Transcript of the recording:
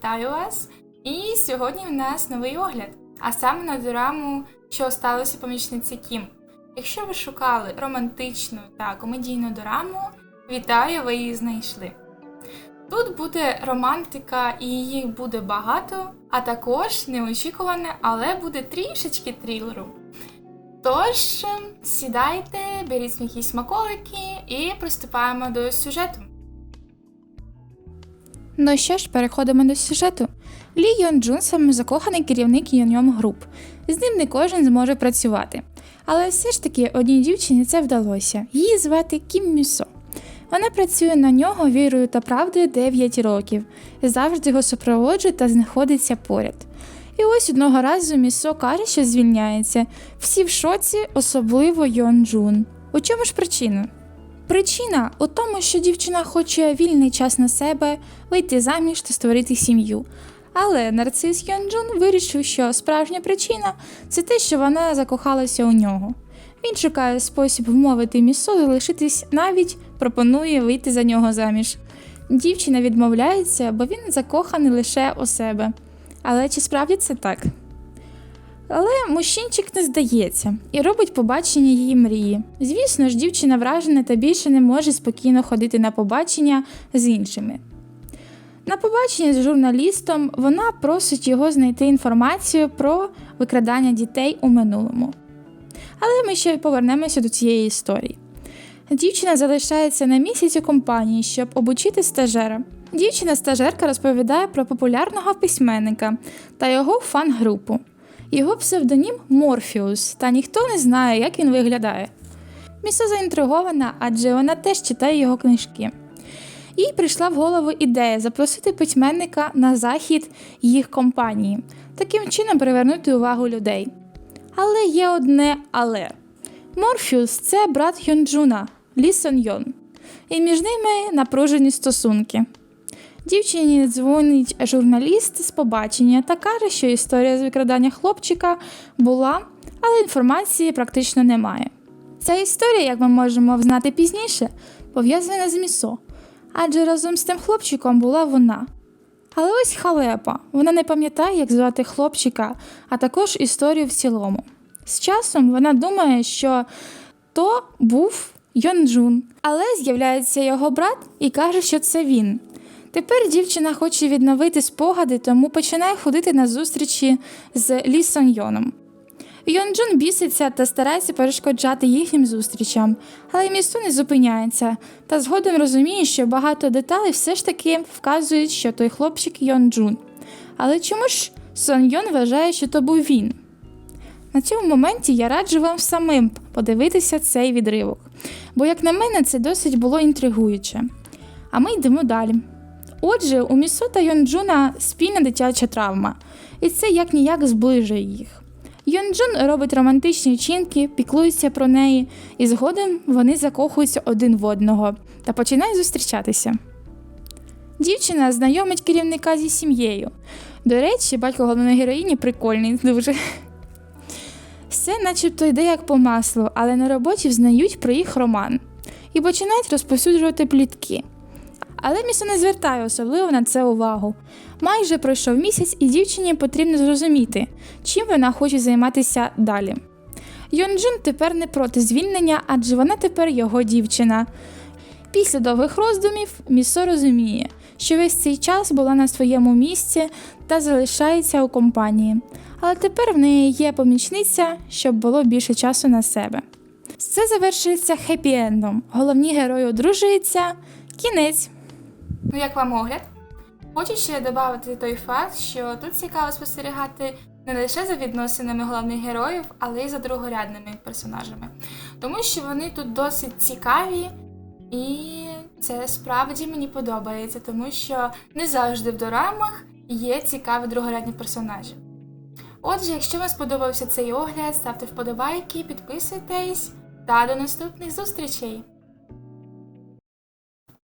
вітаю вас! І сьогодні в нас новий огляд, а саме на дораму, що сталося помічниці Кім. Якщо ви шукали романтичну та комедійну дораму, вітаю, ви її знайшли. Тут буде романтика і її буде багато, а також неочікуване, але буде трішечки трилеру. Тож, сідайте, беріть якісь смаколики і приступаємо до сюжету. Ну що ж, переходимо до сюжету. Лі Йон Джун самозакоханий керівник Йоньом груп. З ним не кожен зможе працювати. Але все ж таки одній дівчині це вдалося. Її звати Кім Мюсо. Вона працює на нього вірою та правдою 9 років, завжди його супроводжує та знаходиться поряд. І ось одного разу Місо каже, що звільняється. Всі в шоці, особливо Йон Джун. У чому ж причина? Причина у тому, що дівчина хоче вільний час на себе, вийти заміж та створити сім'ю. Але нарцис Йонджун вирішив, що справжня причина це те, що вона закохалася у нього. Він шукає спосіб вмовити Місо залишитись, навіть пропонує вийти за нього заміж. Дівчина відмовляється, бо він закоханий лише у себе. Але чи справді це так? Але мужчинчик не здається і робить побачення її мрії. Звісно ж, дівчина вражена та більше не може спокійно ходити на побачення з іншими. На побаченні з журналістом вона просить його знайти інформацію про викрадання дітей у минулому. Але ми ще повернемося до цієї історії. Дівчина залишається на місяць у компанії, щоб обучити стажера. Дівчина-стажерка розповідає про популярного письменника та його фан-групу. Його псевдонім Морфіус, та ніхто не знає, як він виглядає. Місо заінтригована, адже вона теж читає його книжки. Їй прийшла в голову ідея запросити письменника на захід їх компанії, таким чином привернути увагу людей. Але є одне але. Морфіус це брат Йонджуна, Лі Сон Йон, і між ними напружені стосунки. Дівчині дзвонить журналіст з побачення та каже, що історія з викрадання хлопчика була, але інформації практично немає. Ця історія, як ми можемо знати пізніше, пов'язана з Місо, адже разом з тим хлопчиком була вона. Але ось халепа, вона не пам'ятає, як звати хлопчика, а також історію в цілому. З часом вона думає, що то був Йонджун, але з'являється його брат і каже, що це він. Тепер дівчина хоче відновити спогади, тому починає ходити на зустрічі з Лі Сон Йоном. Йонджун біситься та старається перешкоджати їхнім зустрічам, але місто не зупиняється та згодом розуміє, що багато деталей все ж таки вказують, що той хлопчик Йонджун. Але чому ж Сон Йон вважає, що то був він? На цьому моменті я раджу вам самим подивитися цей відривок, бо, як на мене, це досить було інтригуюче. А ми йдемо далі. Отже, у Місо та Йонджуна спільна дитяча травма, і це як ніяк зближує їх. Йонджун робить романтичні вчинки, піклується про неї, і згодом вони закохуються один в одного та починають зустрічатися. Дівчина знайомить керівника зі сім'єю. До речі, батько головної героїні прикольний дуже. Все начебто йде як по маслу, але на роботі взнають про їх роман і починають розповсюджувати плітки. Але місто не звертає особливо на це увагу. Майже пройшов місяць, і дівчині потрібно зрозуміти, чим вона хоче займатися далі. Йонджун тепер не проти звільнення, адже вона тепер його дівчина. Після довгих роздумів Місо розуміє, що весь цей час була на своєму місці та залишається у компанії. Але тепер в неї є помічниця, щоб було більше часу на себе. Все завершується хеппі-ендом. Головні герої одружуються. Кінець. Ну, як вам огляд? Хочу ще додати той факт, що тут цікаво спостерігати не лише за відносинами головних героїв, але й за другорядними персонажами. Тому що вони тут досить цікаві, і це справді мені подобається, тому що не завжди в дорамах є цікаві другорядні персонажі. Отже, якщо вам сподобався цей огляд, ставте вподобайки, підписуйтесь та до наступних зустрічей!